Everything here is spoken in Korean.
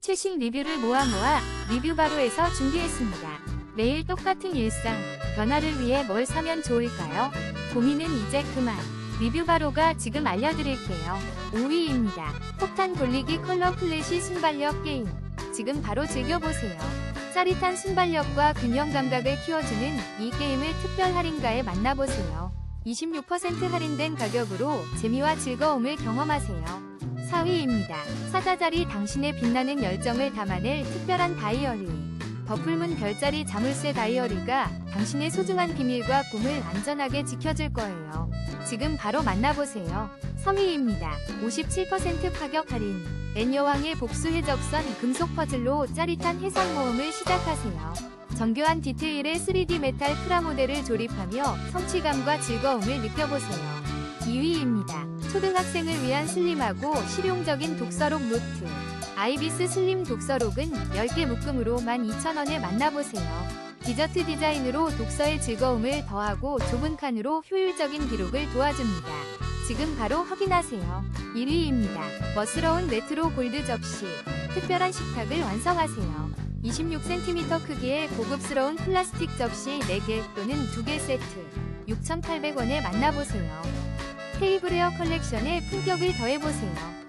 최신 리뷰를 모아 모아 리뷰 바로에서 준비했습니다. 매일 똑같은 일상, 변화를 위해 뭘 사면 좋을까요? 고민은 이제 그만. 리뷰 바로가 지금 알려드릴게요. 5위입니다. 폭탄 돌리기 컬러 플래시 순발력 게임. 지금 바로 즐겨보세요. 짜릿한 순발력과 균형 감각을 키워주는 이 게임을 특별 할인가에 만나보세요. 26% 할인된 가격으로 재미와 즐거움을 경험하세요. 4위입니다. 사자자리 당신의 빛나는 열정을 담아낼 특별한 다이어리. 버풀문 별자리 자물쇠 다이어리가 당신의 소중한 비밀과 꿈을 안전하게 지켜줄 거예요. 지금 바로 만나보세요. 3위입니다. 57% 가격 할인. N여왕의 복수 해적선 금속 퍼즐로 짜릿한 해상 모험을 시작하세요. 정교한 디테일의 3D 메탈 프라모델을 조립하며 성취감과 즐거움을 느껴보세요. 2위입니다. 초등학생을 위한 슬림하고 실용적인 독서록 노트. 아이비스 슬림 독서록은 10개 묶음으로 12,000원에 만나보세요. 디저트 디자인으로 독서의 즐거움을 더하고 좁은 칸으로 효율적인 기록을 도와줍니다. 지금 바로 확인하세요. 1위입니다. 멋스러운 레트로 골드 접시. 특별한 식탁을 완성하세요. 26cm 크기의 고급스러운 플라스틱 접시 4개 또는 2개 세트. 6,800원에 만나보세요. 테이블웨어 컬렉션에 품격을 더해보세요.